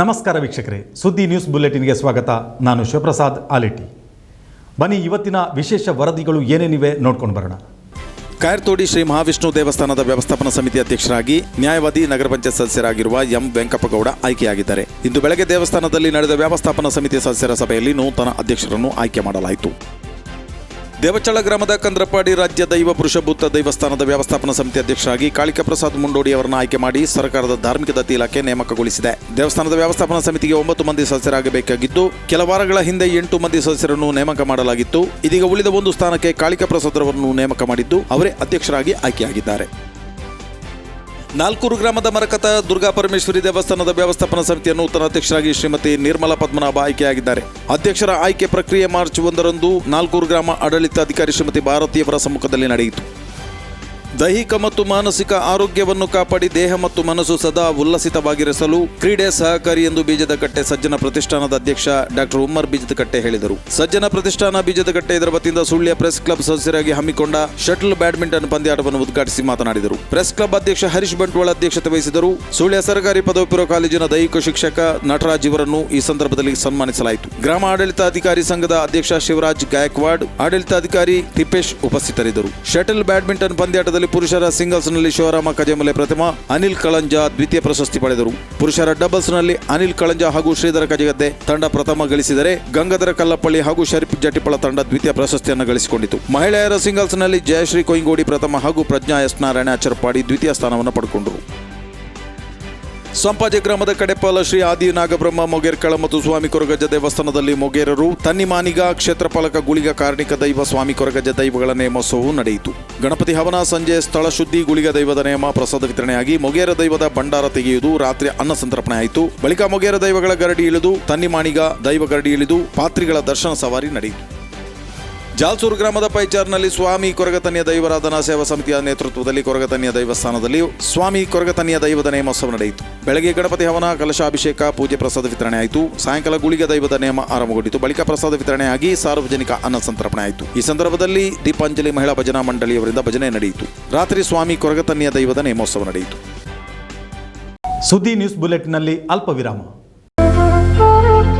ನಮಸ್ಕಾರ ವೀಕ್ಷಕರೇ. ಸುದ್ದಿ ನ್ಯೂಸ್ ಬುಲೆಟಿನ್ಗೆ ಸ್ವಾಗತ. ನಾನು ಶಿವಪ್ರಸಾದ್ ಆಲಿಟಿ. ಬನ್ನಿ, ಇವತ್ತಿನ ವಿಶೇಷ ವರದಿಗಳು ಏನೇನಿವೆ ನೋಡ್ಕೊಂಡು ಬರೋಣ. ಕಾಯರ್ತೋಡಿ ಶ್ರೀ ಮಹಾವಿಷ್ಣು ದೇವಸ್ಥಾನದ ವ್ಯವಸ್ಥಾಪನಾ ಸಮಿತಿ ಅಧ್ಯಕ್ಷರಾಗಿ ನ್ಯಾಯವಾದಿ, ನಗರ ಪಂಚಾಯತ್ ಸದಸ್ಯರಾಗಿರುವ ಎಂ. ವೆಂಕಪ್ಪಗೌಡ ಆಯ್ಕೆಯಾಗಿದ್ದಾರೆ. ಇಂದು ಬೆಳಗ್ಗೆ ದೇವಸ್ಥಾನದಲ್ಲಿ ನಡೆದ ವ್ಯವಸ್ಥಾಪನಾ ಸಮಿತಿ ಸದಸ್ಯರ ಸಭೆಯಲ್ಲಿ ನೂತನ ಅಧ್ಯಕ್ಷರನ್ನು ಆಯ್ಕೆ ಮಾಡಲಾಯಿತು. ದೇವಚಳ ಗ್ರಾಮದ ಕಂದ್ರಪಾಡಿ ರಾಜ್ಯ ದೈವ ಪುರುಷ ಭೂತ ದೇವಸ್ಥಾನದ ವ್ಯವಸ್ಥಾಪನಾ ಸಮಿತಿ ಅಧ್ಯಕ್ಷರಾಗಿ ಕಾಳಿಕ ಪ್ರಸಾದ್ ಮುಂಡೋಡಿ ಅವರನ್ನು ಆಯ್ಕೆ ಮಾಡಿ ಸರ್ಕಾರದ ಧಾರ್ಮಿಕ ದತ್ತಿ ಇಲಾಖೆ ನೇಮಕಗೊಳಿಸಿದೆ. ದೇವಸ್ಥಾನದ ವ್ಯವಸ್ಥಾಪನಾ ಸಮಿತಿಗೆ ಒಂಬತ್ತು ಮಂದಿ ಸದಸ್ಯರಾಗಬೇಕಾಗಿದ್ದು, ಕೆಲ ವಾರಗಳ ಹಿಂದೆ ಎಂಟು ಮಂದಿ ಸದಸ್ಯರನ್ನು ನೇಮಕ ಮಾಡಲಾಗಿತ್ತು. ಇದೀಗ ಉಳಿದ ಒಂದು ಸ್ಥಾನಕ್ಕೆ ಕಾಳಿಕ ಪ್ರಸಾದ್ ಅವರನ್ನು ನೇಮಕ ಮಾಡಿದ್ದು, ಅವರೇ ಅಧ್ಯಕ್ಷರಾಗಿ ಆಯ್ಕೆಯಾಗಿದ್ದಾರೆ. ನಾಲ್ಕೂರು ಗ್ರಾಮದ ಮರಕತ ದುರ್ಗಾ ಪರಮೇಶ್ವರಿ ದೇವಸ್ಥಾನದ ವ್ಯವಸ್ಥಾಪನಾ ಸಮಿತಿಯ ನೂತನ ಅಧ್ಯಕ್ಷರಾಗಿ ಶ್ರೀಮತಿ ನಿರ್ಮಲಾ ಪದ್ಮನಾಭ ಆಯ್ಕೆಯಾಗಿದ್ದಾರೆ. ಅಧ್ಯಕ್ಷರ ಆಯ್ಕೆ ಪ್ರಕ್ರಿಯೆ ಮಾರ್ಚ್ ಒಂದರಂದು ನಾಲ್ಕೂರು ಗ್ರಾಮ ಆಡಳಿತಾಧಿಕಾರಿ ಶ್ರೀಮತಿ ಭಾರತೀಯವರ ಸಮ್ಮುಖದಲ್ಲಿ ನಡೆಯಿತು. ದೈಹಿಕ ಮತ್ತು ಮಾನಸಿಕ ಆರೋಗ್ಯವನ್ನು ಕಾಪಾಡಿ ದೇಹ ಮತ್ತು ಮನಸ್ಸು ಸದಾ ಉಲ್ಲಸಿತವಾಗಿರಿಸಲು ಕ್ರೀಡೆ ಸಹಕಾರಿ ಎಂದು ಬೀಜದಕಟ್ಟೆ ಸಜ್ಜನ ಪ್ರತಿಷ್ಠಾನದ ಅಧ್ಯಕ್ಷ ಡಾಕ್ಟರ್ ಉಮ್ಮರ್ ಬೀಜದಕಟ್ಟೆ ಹೇಳಿದರು. ಸಜ್ಜನ ಪ್ರತಿಷ್ಠಾನ ಬೀಜದಕಟ್ಟೆ ಇದರ ವತಿಯಿಂದ ಸುಳ್ಯ ಪ್ರೆಸ್ ಕ್ಲಬ್ ಸದಸ್ಯರಾಗಿ ಹಮ್ಮಿಕೊಂಡ ಶಟಲ್ ಬ್ಯಾಡ್ಮಿಂಟನ್ ಪಂದ್ಯಾಟವನ್ನು ಉದ್ಘಾಟಿಸಿ ಮಾತನಾಡಿದರು. ಪ್ರೆಸ್ ಕ್ಲಬ್ ಅಧ್ಯಕ್ಷ ಹರೀಶ್ ಬಂಟ್ವಾಳ ಅಧ್ಯಕ್ಷತೆ ವಹಿಸಿದರು. ಸುಳ್ಯ ಸರ್ಕಾರಿ ಪದವಿ ಪೂರ್ವ ಕಾಲೇಜಿನ ದೈಹಿಕ ಶಿಕ್ಷಕ ನಟರಾಜ್ ಇವರನ್ನು ಈ ಸಂದರ್ಭದಲ್ಲಿ ಸನ್ಮಾನಿಸಲಾಯಿತು. ಗ್ರಾಮ ಆಡಳಿತಾಧಿಕಾರಿ ಸಂಘದ ಅಧ್ಯಕ್ಷ ಶಿವರಾಜ್ ಗಾಯಕ್ವಾಡ್, ಆಡಳಿತಾಧಿಕಾರಿ ತಿಪ್ಪೇಶ್ ಉಪಸ್ಥಿತರಿದ್ದರು. ಶಟಲ್ ಬ್ಯಾಡ್ಮಿಂಟನ್ ಪಂದ್ಯಾಟದಲ್ಲಿ ಪುರುಷರ ಸಿಂಗಲ್ಸ್ನಲ್ಲಿ ಶಿವರಾಮ ಕಜಮಲೆ ಪ್ರಥಮ ಅನಿಲ್ ಕಳಂಜ ದ್ವಿತೀಯ ಪ್ರಶಸ್ತಿ ಪಡೆದರು. ಪುರುಷರ ಡಬಲ್ಸ್ನಲ್ಲಿ ಅನಿಲ್ ಕಳಂಜ ಹಾಗೂ ಶ್ರೀಧರ ಕಜಗದ್ದೆ ತಂಡ ಪ್ರಥಮ ಗಳಿಸಿದರೆ ಗಂಗಾಧರ ಕಲ್ಲಪ್ಪಳ್ಳಿ ಹಾಗೂ ಶರೀಫ್ ಜಟಿಪಳ ತಂಡ ದ್ವಿತೀಯ ಪ್ರಶಸ್ತಿಯನ್ನು ಗಳಿಸಿಕೊಂಡಿತು. ಮಹಿಳೆಯರ ಸಿಂಗಲ್ಸ್ನಲ್ಲಿ ಜಯಶ್ರೀ ಕೊಯ್ಗೋಡಿ ಪ್ರಥಮ ಹಾಗೂ ಪ್ರಜ್ಞಾ ಎಸ್ ನಾರಾಯಣ ಅಚರಪಾಡಿ ದ್ವಿತೀಯ ಸ್ಥಾನವನ್ನು ಪಡೆದುಕೊಂಡರು ಸಂಪಾಜೆ ಗ್ರಾಮದ ಕಡೆಪಾಲ ಶ್ರೀ ಆದಿ ನಾಗಬ್ರಹ್ಮ ಮೊಗೇರ್ಕಳ ಮತ್ತು ಸ್ವಾಮಿ ಕೊರಗಜ್ಜ ದೇವಸ್ಥಾನದಲ್ಲಿ ಮೊಗೇರರು ತನ್ನಿಮಾನಿಗ ಕ್ಷೇತ್ರಪಾಲಕ ಗುಳಿಗ ಕಾರ್ಣಿಕ ದೈವ, ಸ್ವಾಮಿ ಕೊರಗಜ್ಜ ದೈವಗಳ ನೇಮೋತ್ಸವವು ನಡೆಯಿತು. ಗಣಪತಿ ಹವನ ಸಂಜೆ ಸ್ಥಳ ಶುದ್ಧಿ ಗುಳಿಗ ದೈವದ ನೇಮ ಪ್ರಸಾದ ವಿತರಣೆಯಾಗಿ ಮೊಗೇರ ದೈವದ ಭಂಡಾರ ತೆಗೆಯುವುದು ರಾತ್ರಿ ಅನ್ನ ಸಂತರ್ಪಣೆ ಆಯಿತು. ಬಳಿಕ ಮೊಗೇರ ದೈವಗಳ ಗರಡಿ ಇಳಿದು ತನ್ನಿಮಾನಿಗ ದೈವ ಗರಡಿ ಇಳಿದು ಪಾತ್ರಿಗಳ ದರ್ಶನ ಸವಾರಿ ನಡೆಯಿತು. ಜಾಲ್ಸೂರು ಗ್ರಾಮದ ಪೈಚಾರ್ನಲ್ಲಿ ಸ್ವಾಮಿ ಕೊರಗತನ್ಯ ದೈವರಾಧನಾ ಸೇವಾ ಸಮಿತಿಯ ನೇತೃತ್ವದಲ್ಲಿ ಕೊರಗತನ್ಯ ದೈವಸ್ಥಾನದಲ್ಲಿ ಸ್ವಾಮಿ ಕೊರಗತನ್ಯ ದೈವದ ನೇಮೋತ್ಸವ ನಡೆಯಿತು. ಬೆಳಗ್ಗೆ ಗಣಪತಿ ಹವನ, ಕಲಶಾಭಿಷೇಕ, ಪೂಜೆ ಪ್ರಸಾದ ವಿತರಣೆ ಆಯಿತು. ಸಾಯಂಕಾಲ ಗುಳಿಗೆ ದೈವದ ನೇಮ ಆರಂಭಗೊಂಡಿತು. ಬಳಿಕ ಪ್ರಸಾದ ವಿತರಣೆಯಾಗಿ ಸಾರ್ವಜನಿಕ ಅನ್ನ ಸಂತರ್ಪಣೆ ಆಯಿತು. ಈ ಸಂದರ್ಭದಲ್ಲಿ ದೀಪಾಂಜಲಿ ಮಹಿಳಾ ಭಜನಾ ಮಂಡಳಿಯವರಿಂದ ಭಜನೆ ನಡೆಯಿತು. ರಾತ್ರಿ ಸ್ವಾಮಿ ಕೊರಗತನ್ಯ ದೈವದ ನೇಮೋತ್ಸವ ನಡೆಯಿತು. ಸುದ್ದಿ ನ್ಯೂಸ್ ಬುಲೆಟ್ನಲ್ಲಿ ಅಲ್ಪ ವಿರಾಮ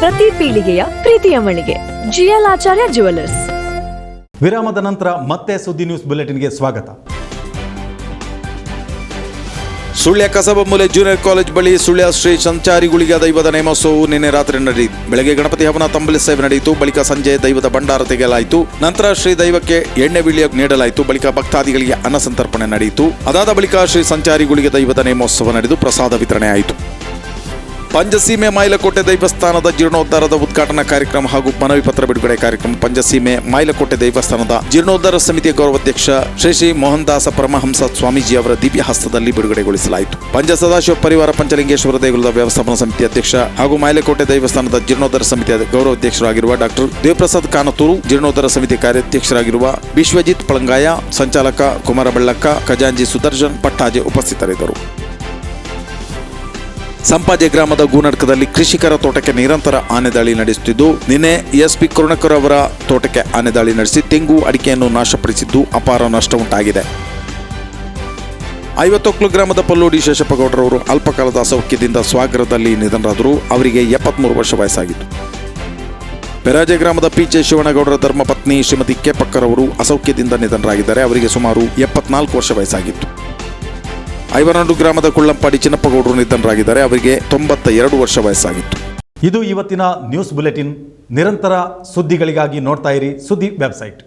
ಪ್ರತಿ ಪೀಳಿಗೆಯ ಪ್ರೀತಿಯ ಮಳಿಗೆ. ಜಿಎಲ್ ಆಚಾರ್ಯ ಜುವೆಲ್ಲರ್ಸ್ ವಿರಾಮದ ನಂತರ ಮತ್ತೆ ಸುದ್ದಿ ನ್ಯೂಸ್ ಬುಲೆಟಿನ್ಗೆ ಸ್ವಾಗತ. ಸುಳ್ಯ ಕಸಬಮೂಲೆ ಜೂನಿಯರ್ ಕಾಲೇಜ್ ಬಳಿ ಸುಳ್ಯ ಶ್ರೀ ಸಂಚಾರಿ ಗುಳಿಗೆ ದೈವದ ನೇಮೋತ್ಸವವು ನಿನ್ನೆ ರಾತ್ರಿ ನಡೆಯಿತು ಬೆಳಗ್ಗೆ ಗಣಪತಿ ಹವನ ತಂಬಲಿ ಸೇವೆ ನಡೆಯಿತು. ಬಳಿಕ ಸಂಜೆ ದೈವದ ಭಂಡಾರ ತೆಗೆಯಲಾಯಿತು. ನಂತರ ಶ್ರೀ ದೈವಕ್ಕೆ ಎಣ್ಣೆ ವಿಳಿಯ ನೀಡಲಾಯಿತು. ಬಳಿಕ ಭಕ್ತಾದಿಗಳಿಗೆ ಅನ್ನ ಸಂತರ್ಪಣೆ ನಡೆಯಿತು. ಅದಾದ ಬಳಿಕ ಶ್ರೀ ಸಂಚಾರಿ ಗುಳಿಗೆ ದೈವದ ನೇಮೋತ್ಸವ ನಡೆದು ಪ್ರಸಾದ ವಿತರಣೆ ಆಯಿತು. ಪಂಚಸೀಮೆ ಮೈಲಕೋಟೆ ದೈವಸ್ಥಾನದ ಜೀರ್ಣೋದ್ಧಾರದ ಉದ್ಘಾಟನಾ ಕಾರ್ಯಕ್ರಮ ಹಾಗೂ ಮನವಿ ಪತ್ರ ಬಿಡುಗಡೆ ಕಾರ್ಯಕ್ರಮ ಪಂಚಸೀಮೆ ಮೈಲಕೋಟೆ ದೈವಸ್ಥಾನದ ಜೀರ್ಣೋದ್ಧಾರ ಸಮಿತಿಯ ಗೌರವಾಧ್ಯಕ್ಷ ಶ್ರೀ ಶ್ರೀ ಮೋಹನ್ದಾಸ ಪರಮಹಂಸ ಸ್ವಾಮೀಜಿ ಅವರ ದಿವ್ಯ ಹಸ್ತದಲ್ಲಿ ಬಿಡುಗಡೆಗೊಳಿಸಲಾಯಿತು. ಪಂಚ ಸದಾಶಿವ ಪರಿವಾರ ಪಂಚಲಿಂಗೇಶ್ವರ ದೇಗುಲದ ವ್ಯವಸ್ಥಾಪನಾ ಸಮಿತಿ ಅಧ್ಯಕ್ಷ ಹಾಗೂ ಮೈಲಕೋಟೆ ದೇವಸ್ಥಾನದ ಜೀರ್ಣೋದ್ಧಾರ ಸಮಿತಿಯ ಗೌರವಾಧ್ಯಕ್ಷರಾಗಿರುವ ಡಾಕ್ಟರ್ ದೇವಪ್ರಸಾದ್ ಕಾನತೂರು, ಜೀರ್ಣೋದ್ಧಾರ ಸಮಿತಿ ಕಾರ್ಯಾಧ್ಯಕ್ಷರಾಗಿರುವ ವಿಶ್ವಜಿತ್ ಪಳಂಗಾಯ, ಸಂಚಾಲಕ ಕುಮಾರ ಬೆಳ್ಳಕ್ಕ ಖಜಾಂಜಿ ಸುದರ್ಶನ್, ಪಟ್ಟಾಜೆ ಉಪಸ್ಥಿತರಿದ್ದರು. ಸಂಪಾಜೆ ಗ್ರಾಮದ ಗೂನಡ್ಕದಲ್ಲಿ ಕೃಷಿಕರ ತೋಟಕ್ಕೆ ನಿರಂತರ ಆನೆ ದಾಳಿ ನಡೆಸುತ್ತಿದ್ದು, ನಿನ್ನೆ ಎಸ್ಪಿ ಕರುಣಕರ್ ಅವರ ತೋಟಕ್ಕೆ ಆನೆ ದಾಳಿ ನಡೆಸಿ ತೆಂಗು ಅಡಿಕೆಯನ್ನು ನಾಶಪಡಿಸಿದ್ದು ಅಪಾರ ನಷ್ಟ ಉಂಟಾಗಿದೆ. ಐವತ್ತೊಕ್ಲು ಗ್ರಾಮದ ಪಲ್ಲೋಡಿ ಶೇಷಪ್ಪಗೌಡರವರು ಅಲ್ಪಕಾಲದ ಅಸೌಖ್ಯದಿಂದ ಸ್ವಾಗರದಲ್ಲಿ ನಿಧನರಾದರು. ಅವರಿಗೆ ಎಪ್ಪತ್ಮೂರು ವರ್ಷ ವಯಸ್ಸಾಗಿತ್ತು. ಬೆರಾಜೆ ಗ್ರಾಮದ ಪಿಚೆ ಶಿವನಗೌಡರ ಧರ್ಮಪತ್ನಿ ಶ್ರೀಮತಿ ಕೆಪಕ್ಕರವರು ಅಸೌಖ್ಯದಿಂದ ನಿಧನರಾಗಿದ್ದಾರೆ. ಅವರಿಗೆ ಸುಮಾರು ಎಪ್ಪತ್ನಾಲ್ಕು ವರ್ಷ ವಯಸ್ಸಾಗಿತ್ತು. ಐವನಡು ಗ್ರಾಮದ ಕುಳ್ಳಂಪಾಡಿ ಚಿನ್ನಪ್ಪಗೌಡರು ನಿಧನರಾಗಿದ್ದಾರೆ. ಅವರಿಗೆ ತೊಂಬತ್ತ ಎರಡು ವರ್ಷ ವಯಸ್ಸಾಗಿತ್ತು. ಇದು ಇವತ್ತಿನ ನ್ಯೂಸ್ ಬುಲೆಟಿನ್. ನಿರಂತರ ಸುದ್ದಿಗಳಿಗಾಗಿ ನೋಡ್ತಾ ಇರಿ ಸುದ್ದಿ ವೆಬ್ಸೈಟ್.